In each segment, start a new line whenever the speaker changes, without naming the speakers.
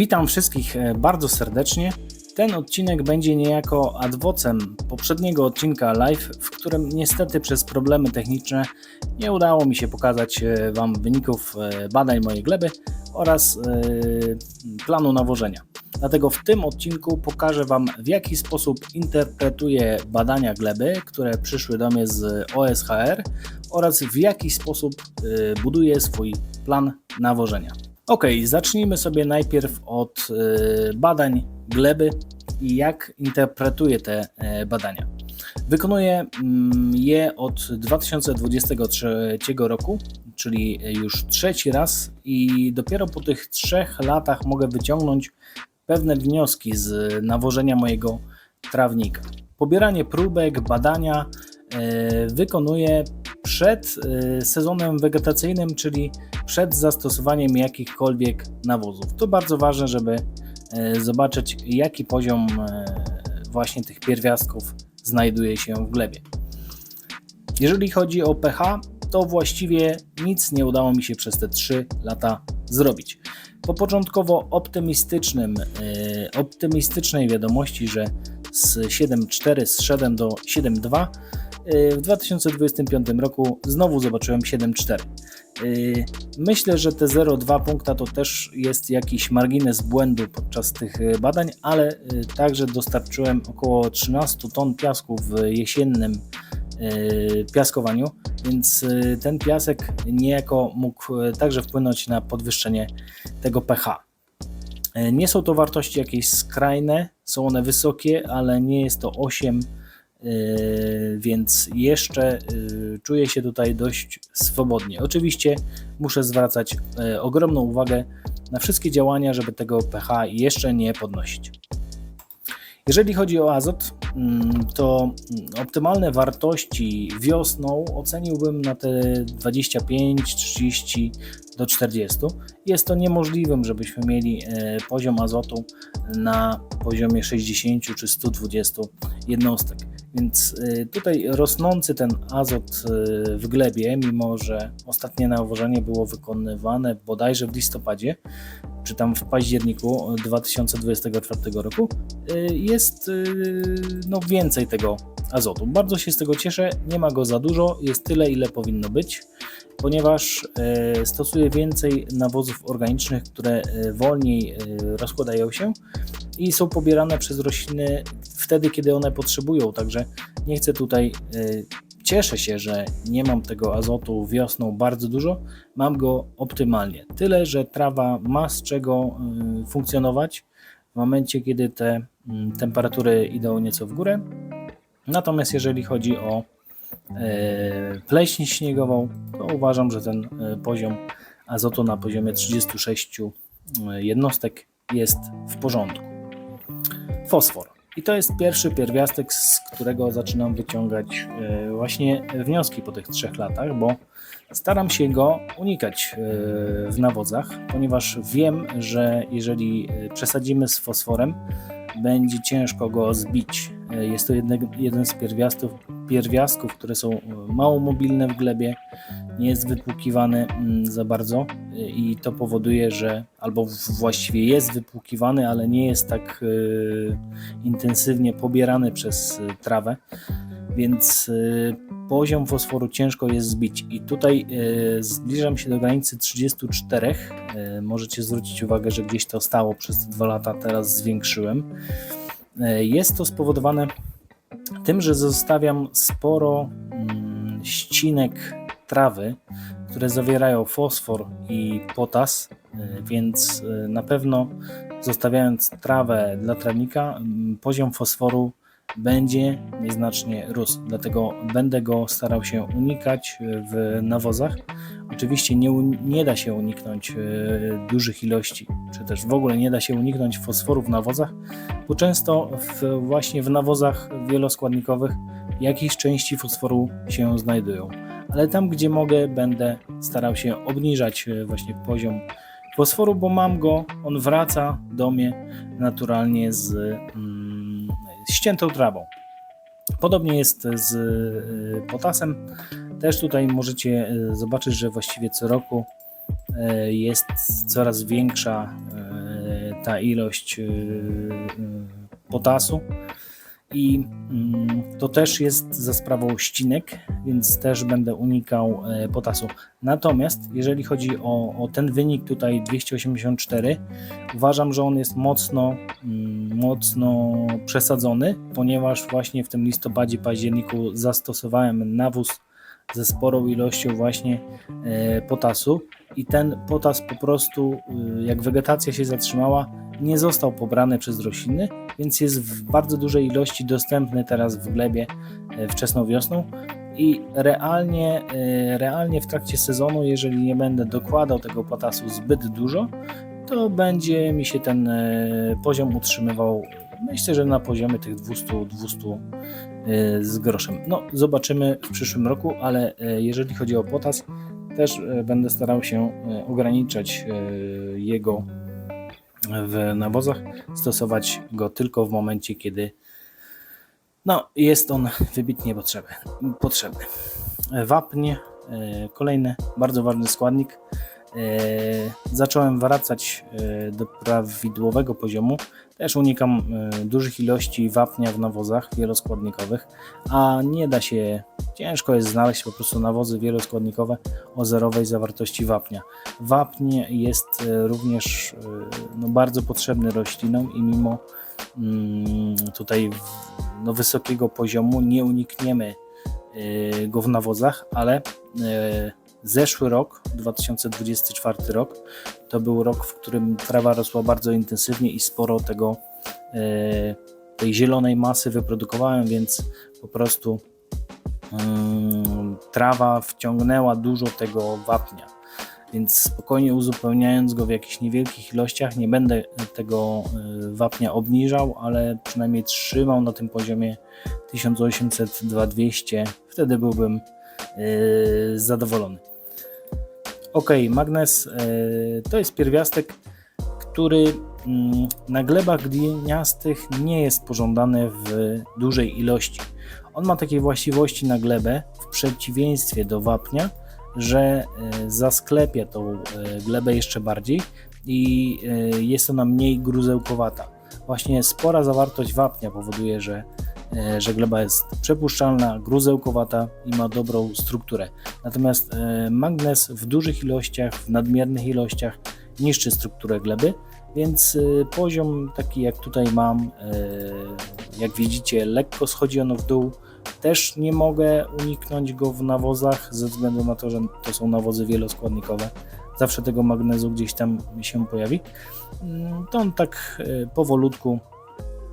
Witam wszystkich e, bardzo serdecznie. Ten odcinek będzie niejako adwocem poprzedniego odcinka live, w którym niestety przez problemy techniczne nie udało mi się pokazać e, Wam wyników e, badań mojej gleby oraz planu nawożenia. Dlatego w tym odcinku pokażę Wam, w jaki sposób interpretuję badania gleby, które przyszły do mnie z OSHR oraz w jaki sposób buduję swój plan nawożenia. Ok, zacznijmy sobie najpierw od y, badań gleby i jak interpretuję te e, badania. Wykonuję mm, je od 2023 roku, czyli już trzeci raz, i dopiero po tych trzech latach mogę wyciągnąć pewne wnioski z nawożenia mojego trawnika. Pobieranie próbek, badania e, wykonuję przed e, sezonem wegetacyjnym, czyli przed zastosowaniem jakichkolwiek nawozów. To bardzo ważne, żeby e, zobaczyć, jaki poziom właśnie tych pierwiastków znajduje się w glebie. Jeżeli chodzi o pH, to właściwie nic nie udało mi się przez te 3 lata zrobić. Po początkowo optymistycznym, optymistycznej wiadomości, że z 7,4 zszedłem do 7,2 w 2025 roku znowu zobaczyłem 7,4. Y, myślę, że te 0,2 punkta to też jest jakiś margines błędu podczas tych y, badań, ale y, także dostarczyłem około 13 ton piasku w jesiennym piaskowaniu, więc ten piasek niejako mógł także wpłynąć na podwyższenie tego pH. Nie są to wartości jakieś skrajne, są one wysokie, ale nie jest to 8 Yy, więc jeszcze yy, czuję się tutaj dość swobodnie. Oczywiście muszę zwracać yy, ogromną uwagę na wszystkie działania, żeby tego pH jeszcze nie podnosić. Jeżeli chodzi o azot, mm, to optymalne wartości wiosną oceniłbym na te 25, 30 do 40. Jest to niemożliwym, żebyśmy mieli poziom azotu na poziomie 60 czy 120 jednostek. Więc y, tutaj rosnący ten azot y, w glebie, mimo że ostatnie nawożenie było wykonywane bodajże w listopadzie, czy tam w październiku 2024 roku, jest no, więcej tego azotu. Bardzo się z tego cieszę, nie ma go za dużo, jest tyle, ile powinno być, ponieważ stosuję więcej nawozów organicznych, które wolniej rozkładają się i są pobierane przez rośliny wtedy, kiedy one potrzebują. Także nie chcę tutaj. Cieszę się, że nie mam tego azotu wiosną bardzo dużo, mam go optymalnie. Tyle, że trawa ma z czego funkcjonować w momencie, kiedy te mm, temperatury idą nieco w górę. Natomiast jeżeli chodzi o pleśń śniegową, to uważam, że ten poziom azotu na poziomie 36 jednostek jest w porządku. Fosfor. I to jest pierwszy pierwiastek, z którego zaczynam wyciągać e, właśnie wnioski po tych trzech latach, bo staram się go unikać e, w nawozach, ponieważ wiem, że jeżeli e, przesadzimy z fosforem, będzie ciężko go zbić. Jest to jeden z pierwiastków, pierwiastków, które są mało mobilne w glebie, nie jest wypłukiwany mm, za bardzo i to powoduje, że albo właściwie jest wypłukiwany, ale nie jest tak y, intensywnie pobierany przez trawę, więc poziom fosforu ciężko jest zbić. I tutaj zbliżam się do granicy 34. Możecie zwrócić uwagę, że gdzieś to stało przez te dwa lata, teraz zwiększyłem. Jest to spowodowane tym, że zostawiam sporo mm, ścinek trawy, które zawierają fosfor i potas, y, więc y, na pewno zostawiając trawę dla trawnika, poziom fosforu będzie nieznacznie rósł. Dlatego będę go starał się unikać w nawozach. Oczywiście nie, nie da się uniknąć dużych ilości, czy też w ogóle nie da się uniknąć fosforu w nawozach, bo często w, właśnie w nawozach wieloskładnikowych jakieś części fosforu się znajdują ale tam, gdzie mogę, będę starał się obniżać e, właśnie poziom fosforu, bo mam go, on wraca do mnie naturalnie z mm, ściętą trawą. Podobnie jest z e, potasem. Też tutaj możecie e, zobaczyć, że właściwie co roku jest coraz większa ta ilość y, y, potasu. I mm, to też jest za sprawą ścinek, więc też będę unikał e, potasu. Natomiast jeżeli chodzi o, o ten wynik tutaj 284, uważam, że on jest mocno, mm, mocno przesadzony, ponieważ właśnie w tym listopadzie, październiku zastosowałem nawóz ze sporą ilością właśnie e, potasu. I ten potas po prostu, y, jak wegetacja się zatrzymała, nie został pobrany przez rośliny, więc jest w bardzo dużej ilości dostępny teraz w glebie e, wczesną wiosną. I realnie, e, realnie w trakcie sezonu, jeżeli nie będę dokładał tego potasu zbyt dużo, to będzie mi się ten poziom utrzymywał myślę, że na poziomie tych 200, 200 z groszem. No, zobaczymy w przyszłym roku, ale e, jeżeli chodzi o potas, też e, będę starał się ograniczać jego w nawozach, stosować go tylko w momencie, kiedy no, jest on wybitnie potrzebny. potrzebny. Wapń, kolejny bardzo ważny składnik. Zacząłem wracać do prawidłowego poziomu też unikam e, dużych ilości wapnia w nawozach wieloskładnikowych, a nie da się, ciężko jest znaleźć po prostu nawozy wieloskładnikowe o zerowej zawartości wapnia. Wapń jest e, również e, no, bardzo potrzebny roślinom i mimo mm, tutaj no, wysokiego poziomu nie unikniemy go w nawozach, ale Zeszły rok, 2024 rok, to był rok, w którym trawa rosła bardzo intensywnie i sporo tego, e, tej zielonej masy wyprodukowałem, więc po prostu mm, trawa wciągnęła dużo tego wapnia. Więc spokojnie uzupełniając go w jakichś niewielkich ilościach, nie będę tego e, wapnia obniżał, ale przynajmniej trzymał na tym poziomie 1800-2200. Wtedy byłbym e, zadowolony. Ok, magnes e, to jest pierwiastek, który mm, na glebach gliniastych nie jest pożądany w dużej ilości. On ma takie właściwości na glebę, w przeciwieństwie do wapnia, że e, zasklepia tą e, glebę jeszcze bardziej i jest ona mniej gruzełkowata. Właśnie spora zawartość wapnia powoduje, że E, że gleba jest przepuszczalna, gruzełkowata i ma dobrą strukturę. Natomiast e, magnez w dużych ilościach, w nadmiernych ilościach niszczy strukturę gleby, więc e, poziom taki jak tutaj mam, jak widzicie, lekko schodzi ono w dół. Też nie mogę uniknąć go w nawozach ze względu na to, że to są nawozy wieloskładnikowe. Zawsze tego magnezu gdzieś tam się pojawi. Mm, to on tak powolutku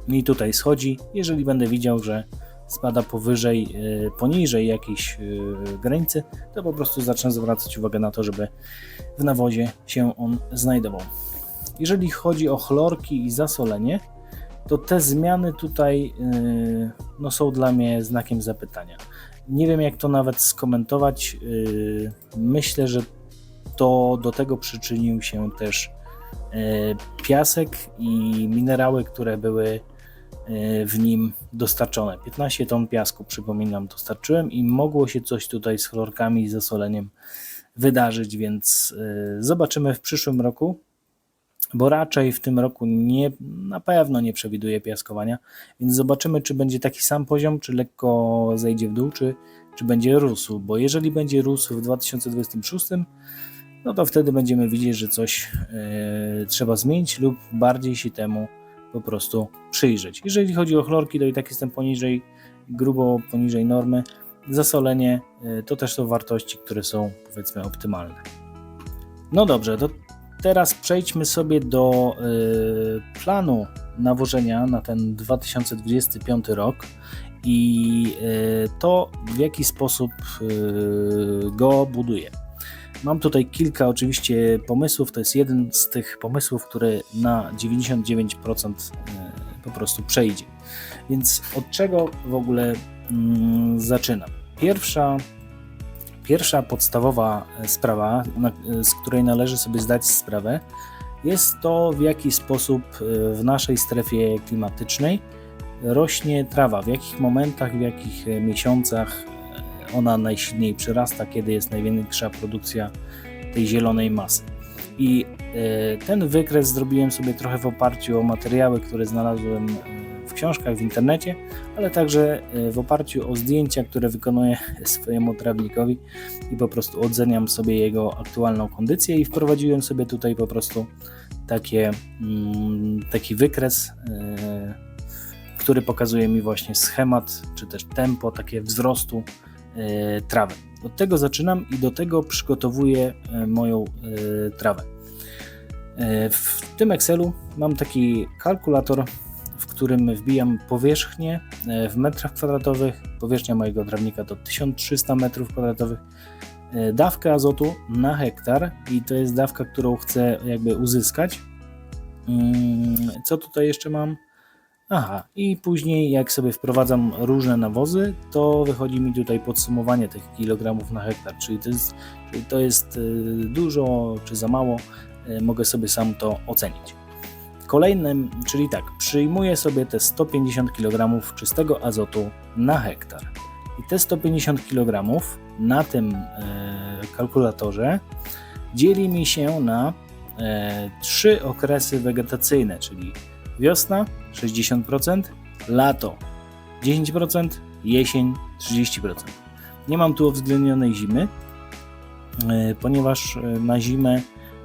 mi tutaj schodzi. Jeżeli będę widział, że spada powyżej, e, poniżej jakiejś e, granicy, to po prostu zacznę zwracać uwagę na to, żeby w nawozie się on znajdował. Jeżeli chodzi o chlorki i zasolenie, to te zmiany tutaj e, no, są dla mnie znakiem zapytania. Nie wiem, jak to nawet skomentować. Myślę, że to do tego przyczynił się też piasek i minerały, które były w nim dostarczone. 15 ton piasku, przypominam, dostarczyłem i mogło się coś tutaj z chlorkami i zasoleniem wydarzyć, więc e, zobaczymy w przyszłym roku, bo raczej w tym roku nie, na pewno nie przewiduję piaskowania, więc zobaczymy, czy będzie taki sam poziom, czy lekko zejdzie w dół, czy, czy będzie rósł, bo jeżeli będzie rósł w 2026, no to wtedy będziemy widzieć, że coś yy, trzeba zmienić lub bardziej się temu po prostu przyjrzeć. Jeżeli chodzi o chlorki, to i tak jestem poniżej, grubo poniżej normy. Zasolenie y, to też są wartości, które są powiedzmy optymalne. No dobrze, to teraz przejdźmy sobie do y, planu nawożenia na ten 2025 rok i y, to w jaki sposób go buduję. Mam tutaj kilka oczywiście pomysłów. To jest jeden z tych pomysłów, który na 99% e, po prostu przejdzie. Więc od czego w ogóle mm, zaczynam? Pierwsza, pierwsza podstawowa sprawa, z której należy sobie zdać sprawę, jest to, w jaki sposób e, w naszej strefie klimatycznej rośnie trawa, w jakich momentach, w jakich miesiącach ona najsilniej przyrasta, kiedy jest największa produkcja tej zielonej masy. I e, ten wykres zrobiłem sobie trochę w oparciu o materiały, które znalazłem e, w książkach w internecie, ale także e, w oparciu o zdjęcia, które wykonuję swojemu trawnikowi i po prostu oceniam sobie jego aktualną kondycję i wprowadziłem sobie tutaj po prostu takie, mm, taki wykres, który pokazuje mi właśnie schemat, czy też tempo takie wzrostu e, trawy. Od tego zaczynam i do tego przygotowuję e, moją e, trawę. W tym Excelu mam taki kalkulator, w którym wbijam powierzchnię w metrach kwadratowych. Powierzchnia mojego trawnika to 1300 metrów kwadratowych. Dawkę azotu na hektar i to jest dawka, którą chcę jakby uzyskać. Mm, Co tutaj jeszcze mam? Aha, i później jak sobie wprowadzam różne nawozy, to wychodzi mi tutaj podsumowanie tych kilogramów na hektar, czyli to jest, czyli to jest y, dużo czy za mało, y, mogę sobie sam to ocenić. Kolejnym, czyli tak, przyjmuję sobie te 150 kg czystego azotu na hektar. I te 150 kg na tym y, kalkulatorze dzieli mi się na trzy okresy wegetacyjne, czyli wiosna 60%, lato 10%, jesień 30%. Nie mam tu uwzględnionej zimy, e, ponieważ e, na zimę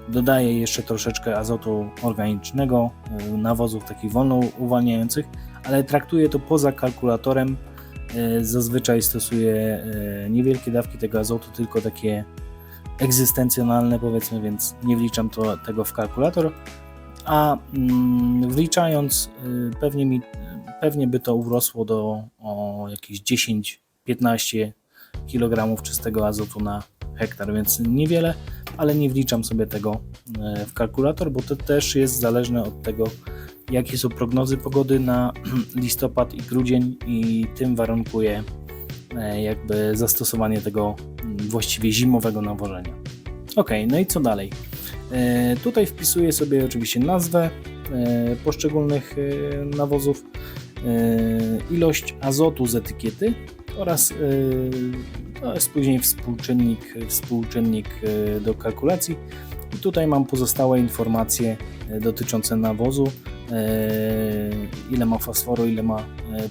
dodaję jeszcze troszeczkę azotu organicznego, e, nawozów takich wolno uwalniających, ale traktuję to poza kalkulatorem. Zazwyczaj stosuję niewielkie dawki tego azotu, tylko takie egzystencjonalne powiedzmy, więc nie wliczam to, tego w kalkulator, a mm, wliczając y, pewnie, mi, pewnie by to urosło do o jakieś 10-15 kg czystego azotu na hektar, więc niewiele, ale nie wliczam sobie tego e, w kalkulator, bo to też jest zależne od tego, jakie są prognozy pogody na listopad i grudzień i tym warunkuje e, jakby zastosowanie tego mm, właściwie zimowego nawożenia. Ok, no i co dalej? E, Tutaj wpisuję sobie oczywiście nazwę e, poszczególnych e, nawozów, ilość azotu z etykiety oraz to jest później współczynnik, współczynnik do kalkulacji. I tutaj mam pozostałe informacje dotyczące nawozu, ile ma fosforu, ile ma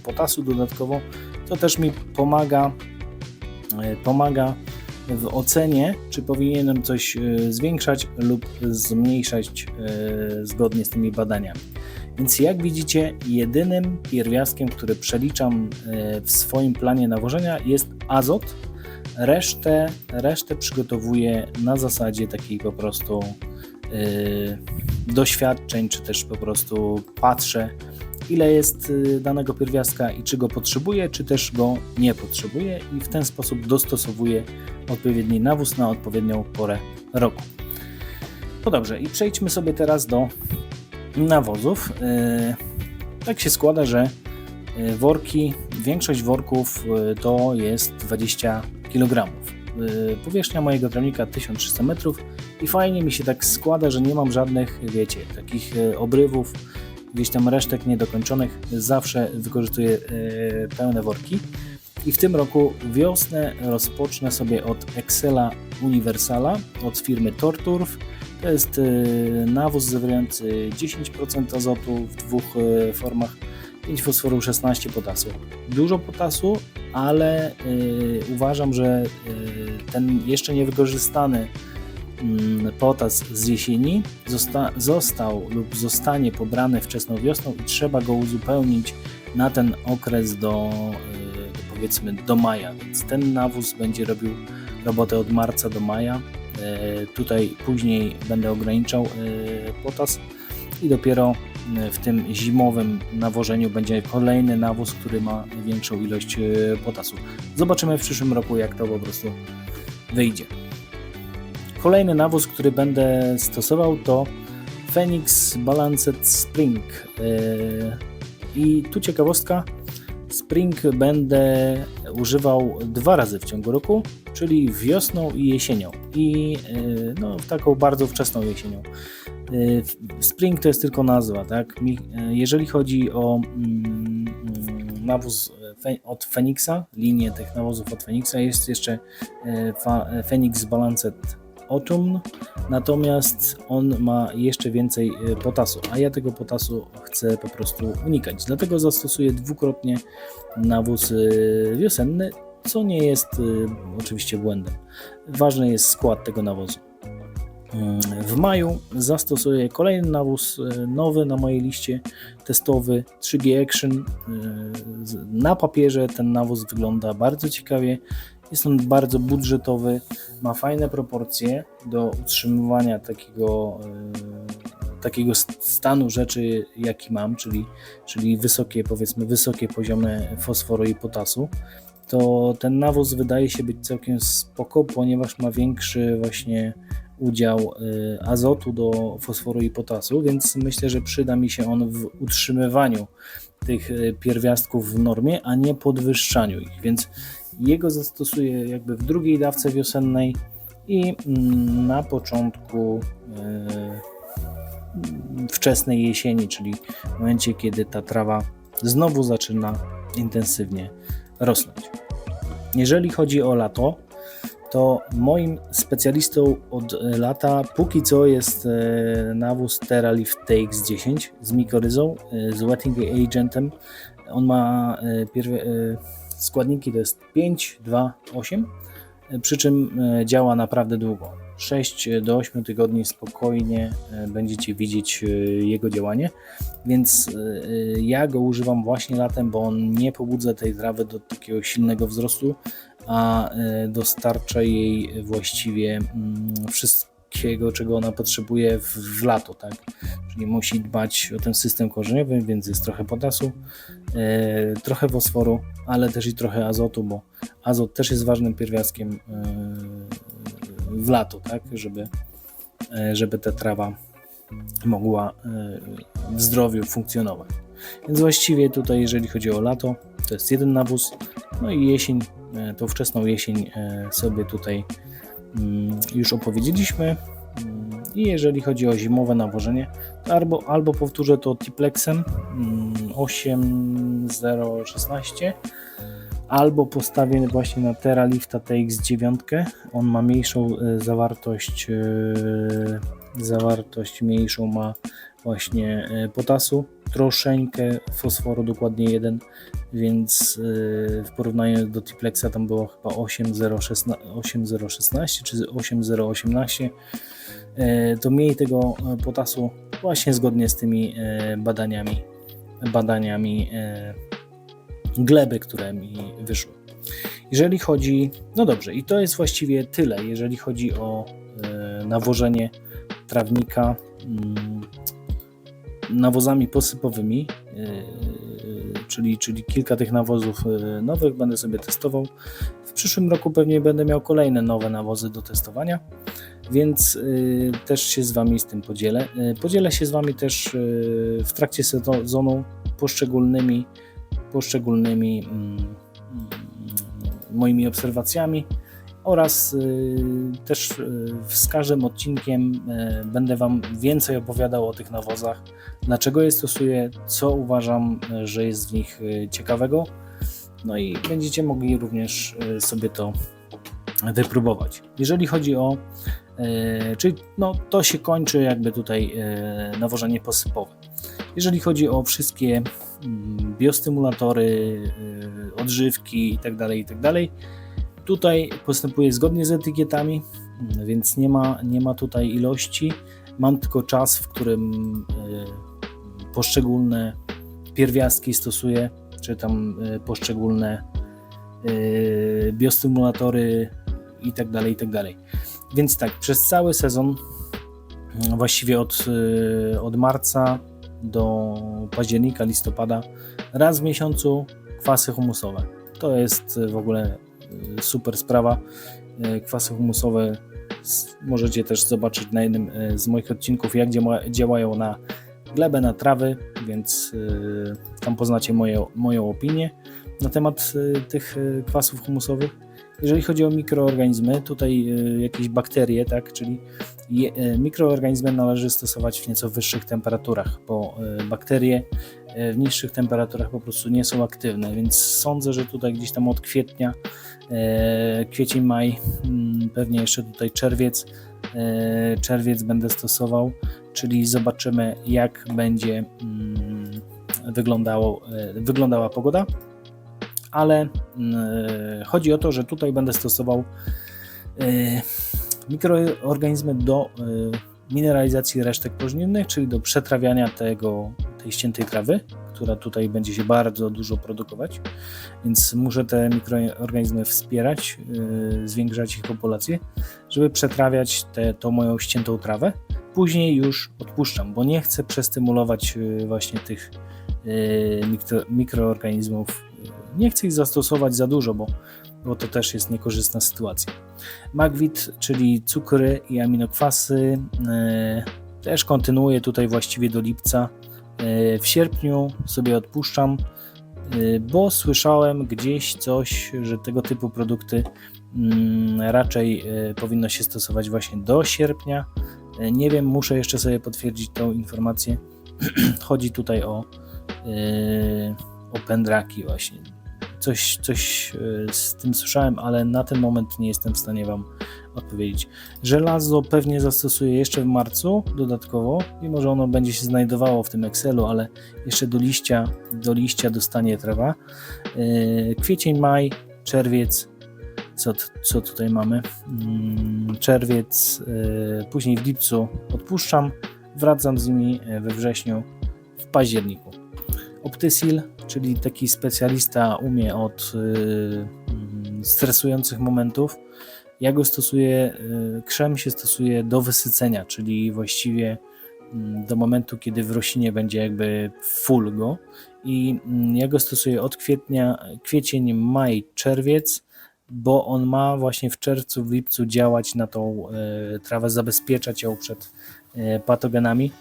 potasu dodatkowo. To też mi pomaga, pomaga w ocenie, czy powinienem coś e, zwiększać lub zmniejszać e, zgodnie z tymi badaniami. Więc jak widzicie, jedynym pierwiastkiem, który przeliczam e, w swoim planie nawożenia jest azot. Resztę, resztę przygotowuję na zasadzie takiej po prostu doświadczeń, czy też po prostu patrzę, ile jest e, danego pierwiastka i czy go potrzebuję, czy też go nie potrzebuję, i w ten sposób dostosowuję odpowiedni nawóz na odpowiednią porę roku. No dobrze, i przejdźmy sobie teraz do nawozów. Yy, Tak się składa, że yy, worki, większość worków to jest 20 kg. Powierzchnia mojego trawnika 1300 metrów i fajnie mi się tak składa, że nie mam żadnych, wiecie, takich obrywów, gdzieś tam resztek niedokończonych. Zawsze wykorzystuję yy, pełne worki. I w tym roku wiosnę rozpocznę sobie od Excela Universala od firmy Torturf. To jest y, nawóz zawierający 10% azotu w dwóch y, formach, 5 fosforu, 16 potasu. Dużo potasu, ale uważam, że ten jeszcze niewykorzystany potas z jesieni zosta- został lub zostanie pobrany wczesną wiosną i trzeba go uzupełnić na ten okres do, y, do powiedzmy do maja, więc ten nawóz będzie robił robotę od marca do maja. E, Tutaj później będę ograniczał e, potas i dopiero w tym zimowym nawożeniu będzie kolejny nawóz, który ma większą ilość potasu. Zobaczymy w przyszłym roku, jak to po prostu wyjdzie. Kolejny nawóz, który będę stosował to Phoenix Balanced Spring. E, I tu ciekawostka, Spring będę używał dwa razy w ciągu roku, czyli wiosną i jesienią. I y, no, taką bardzo wczesną jesienią. Y, Spring to jest tylko nazwa, tak? Jeżeli chodzi o mm, mm, nawóz od Phoenixa, linię tych nawozów od Phoenixa, jest jeszcze Phoenix Balanced Autumn, natomiast on ma jeszcze więcej e, potasu, a ja tego potasu chcę po prostu unikać. Dlatego zastosuję dwukrotnie nawóz e, wiosenny, co nie jest e, oczywiście błędem. Ważny jest skład tego nawozu. Mm, W maju zastosuję kolejny nawóz nowy na mojej liście testowy 3G Action. Na papierze ten nawóz wygląda bardzo ciekawie. Jest on bardzo budżetowy, ma fajne proporcje do utrzymywania takiego, e, takiego st- stanu rzeczy, jaki mam, czyli, czyli wysokie, powiedzmy, wysokie poziomy fosforu i potasu. To ten nawóz wydaje się być całkiem spoko, ponieważ ma większy właśnie udział y, azotu do fosforu i potasu, więc myślę, że przyda mi się on w utrzymywaniu tych y, pierwiastków w normie, a nie podwyższaniu ich, więc jego zastosuję jakby w drugiej dawce wiosennej i mm, na początku y, wczesnej jesieni, czyli w momencie, kiedy ta trawa znowu zaczyna intensywnie rosnąć. Jeżeli chodzi o lato, to moim specjalistą od e, lata póki co jest e, nawóz TerraLift TX10 z mikoryzą, e, z wetting agentem. On ma e, pierwie, e, składniki to jest 5, 2, 8, e, przy czym e, działa naprawdę długo. 6 do 8 tygodni spokojnie e, będziecie widzieć e, jego działanie, więc e, e, ja go używam właśnie latem, bo on nie pobudza tej trawy do takiego silnego wzrostu, a e, dostarcza jej właściwie mm, czego ona potrzebuje w, w lato, tak? Czyli musi dbać o ten system korzeniowy, więc jest trochę potasu, e, trochę fosforu, ale też i trochę azotu, bo azot też jest ważnym pierwiastkiem e, w lato, tak? Żeby, e, żeby ta trawa mogła e, w zdrowiu funkcjonować. Więc właściwie tutaj, jeżeli chodzi o lato, to jest jeden nawóz, no i jesień, e, tą wczesną jesień e, sobie tutaj już opowiedzieliśmy. Mm, I jeżeli chodzi o zimowe nawożenie, to albo, albo powtórzę to Tiplexem mm, 8016, albo postawię właśnie na Terralifta TX9. On ma mniejszą e, zawartość, e, zawartość mniejszą ma właśnie e, potasu, troszeczkę fosforu, dokładnie jeden, więc e, w porównaniu do Tiplexa tam było chyba 8016 8016 czy 8018 e, to mniej tego potasu właśnie zgodnie z tymi e, badaniami badaniami gleby, które mi wyszły. Jeżeli chodzi, no dobrze, i to jest właściwie tyle, jeżeli chodzi o nawożenie trawnika mm, nawozami posypowymi, e, czyli, czyli kilka tych nawozów e, nowych będę sobie testował. W przyszłym roku pewnie będę miał kolejne nowe nawozy do testowania, więc y, też się z Wami z tym podzielę. Podzielę się z Wami też w trakcie sezonu poszczególnymi, poszczególnymi mm, mm, moimi obserwacjami oraz y, też y, z każdym odcinkiem y, będę Wam więcej opowiadał o tych nawozach, dlaczego je stosuję, co uważam, że jest w nich ciekawego. No i będziecie mogli również sobie to wypróbować. Jeżeli chodzi o, czyli no, to się kończy jakby tutaj nawożenie posypowe. Jeżeli chodzi o wszystkie mm, biostymulatory, odżywki itd., itd., tutaj postępuję zgodnie z etykietami, więc nie ma, nie ma tutaj ilości. Mam tylko czas, w którym e, poszczególne pierwiastki stosuję, czy tam e, poszczególne e, biostymulatory i tak dalej, i tak. Więc tak, przez cały sezon, właściwie od, od marca do października, listopada, raz w miesiącu kwasy humusowe. To jest w ogóle super sprawa. Y, Kwasy humusowe możecie też zobaczyć na jednym y, z moich odcinków, jak działa, działają na glebę, na trawy, więc y, tam poznacie moje, moją opinię na temat y, tych y, kwasów humusowych. Jeżeli chodzi o mikroorganizmy, tutaj y, jakieś bakterie, tak, czyli y, mikroorganizmy należy stosować w nieco wyższych temperaturach, bo y, bakterie y, w niższych temperaturach po prostu nie są aktywne, więc sądzę, że tutaj gdzieś tam od kwietnia, kwiecień, maj, mm, pewnie jeszcze tutaj czerwiec, e, czerwiec będę stosował, czyli zobaczymy jak będzie mm, wyglądało, e, wyglądała pogoda, ale mm, chodzi o to, że tutaj będę stosował e, mikroorganizmy do e, mineralizacji resztek pożniwnych, czyli do przetrawiania tego, tej ściętej trawy, która tutaj będzie się bardzo dużo produkować, więc muszę te mikroorganizmy wspierać, yy, zwiększać ich populację, żeby przetrawiać te, tą moją ściętą trawę. Później już odpuszczam, bo nie chcę przestymulować yy, właśnie tych yy, mikro, mikroorganizmów. Nie chcę ich zastosować za dużo, bo, bo to też jest niekorzystna sytuacja. Magwit, czyli cukry i aminokwasy, yy, też kontynuuję tutaj właściwie do lipca w sierpniu sobie odpuszczam, e, bo słyszałem gdzieś coś, że tego typu produkty mm, raczej e, powinno się stosować właśnie do sierpnia. Nie wiem, muszę jeszcze sobie potwierdzić tą informację. Chodzi tutaj o, o pędraki właśnie. Coś, coś z tym słyszałem, ale na ten moment nie jestem w stanie Wam odpowiedzieć. Żelazo pewnie zastosuję jeszcze w marcu dodatkowo, mimo że ono będzie się znajdowało w tym Excelu, ale jeszcze do liścia, do liścia dostanie trawa. Yy, kwiecień, maj, czerwiec, co, co tutaj mamy? Mm, czerwiec, yy, później w lipcu odpuszczam, wracam z nimi we wrześniu, w październiku. Optysil, czyli taki specjalista umie od yy, mm, stresujących momentów, ja go stosuję, y, krzem się stosuje do wysycenia, czyli właściwie mm, do momentu, kiedy w roślinie będzie jakby full go. I mm, ja go stosuję od kwietnia, kwiecień, maj, czerwiec, bo on ma właśnie w czerwcu, w lipcu działać na tą y, trawę, zabezpieczać ją przed y, patogenami,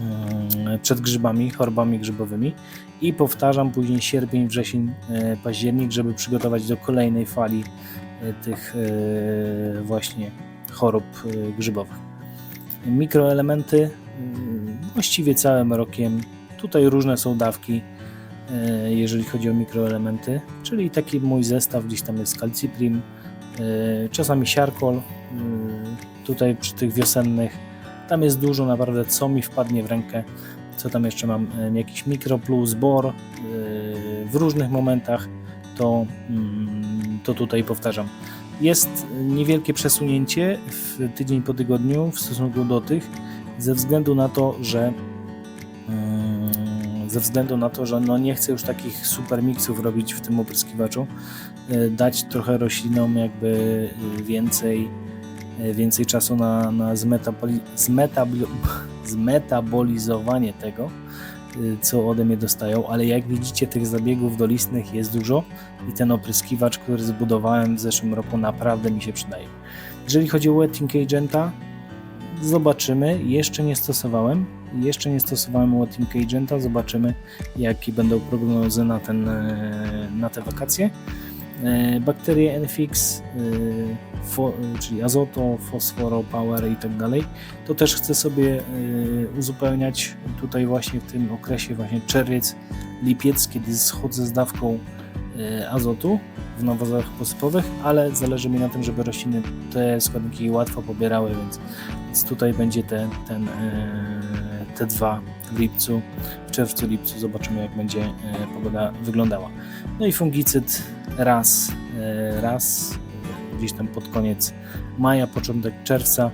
mm, przed grzybami, chorobami grzybowymi. I powtarzam później sierpień, wrzesień, październik, żeby przygotować do kolejnej fali tych e, właśnie chorób e, grzybowych. Mikroelementy mm, właściwie całym rokiem. Tutaj różne są dawki, e, jeżeli chodzi o mikroelementy, czyli taki mój zestaw, gdzieś tam jest calciprim, czasami siarkol, tutaj przy tych wiosennych, tam jest dużo naprawdę, co mi wpadnie w rękę, co tam jeszcze mam, jakiś mikroplus, bor, w różnych momentach to, mm, to tutaj powtarzam. Jest niewielkie przesunięcie w tydzień po tygodniu w stosunku do tych, ze względu na to, że mm, ze względu na to, że no nie chcę już takich super miksów robić w tym opryskiwaczu, e, dać trochę roślinom jakby więcej, e, więcej czasu na, na zmetaboli, zmetaboli, zmetabolizowanie tego, co ode mnie dostają, ale jak widzicie tych zabiegów dolistnych jest dużo i ten opryskiwacz, który zbudowałem w zeszłym roku naprawdę mi się przydaje. Jeżeli chodzi o wetting agenta, zobaczymy, jeszcze nie stosowałem, jeszcze nie stosowałem wetting agenta, zobaczymy jakie będą prognozy na, ten, e, na te wakacje. E, bakterie Enfix, e, czyli azoto, fosforo, power i tak dalej, to też chcę sobie e, uzupełniać tutaj właśnie w tym okresie właśnie czerwiec, lipiec, kiedy schodzę z dawką azotu w nawozach posypowych, ale zależy mi na tym, żeby rośliny te składniki łatwo pobierały, więc, więc tutaj będzie te, ten, te dwa w lipcu, w czerwcu, lipcu zobaczymy jak będzie pogoda wyglądała. No i fungicyd raz, e, raz gdzieś tam pod koniec maja, początek czerwca.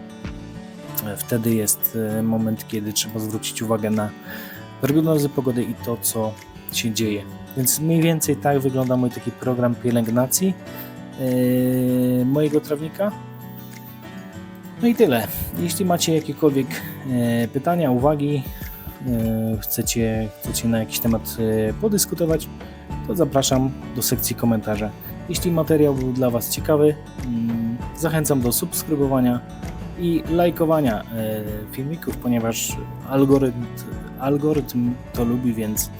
E, wtedy jest e, moment, kiedy trzeba zwrócić uwagę na prognozy pogody i to, co się dzieje. Więc mniej więcej tak wygląda mój taki program pielęgnacji mojego trawnika. No i tyle. Jeśli macie jakiekolwiek pytania, uwagi, chcecie, chcecie na jakiś temat podyskutować, to zapraszam do sekcji komentarza. Jeśli materiał był dla Was ciekawy, mm, zachęcam do subskrybowania i lajkowania e, filmików, ponieważ algorytm, algorytm to lubi, więc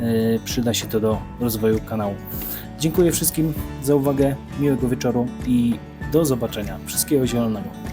e, przyda się to do rozwoju kanału. Dziękuję wszystkim za uwagę, miłego wieczoru i do zobaczenia. Wszystkiego zielonego.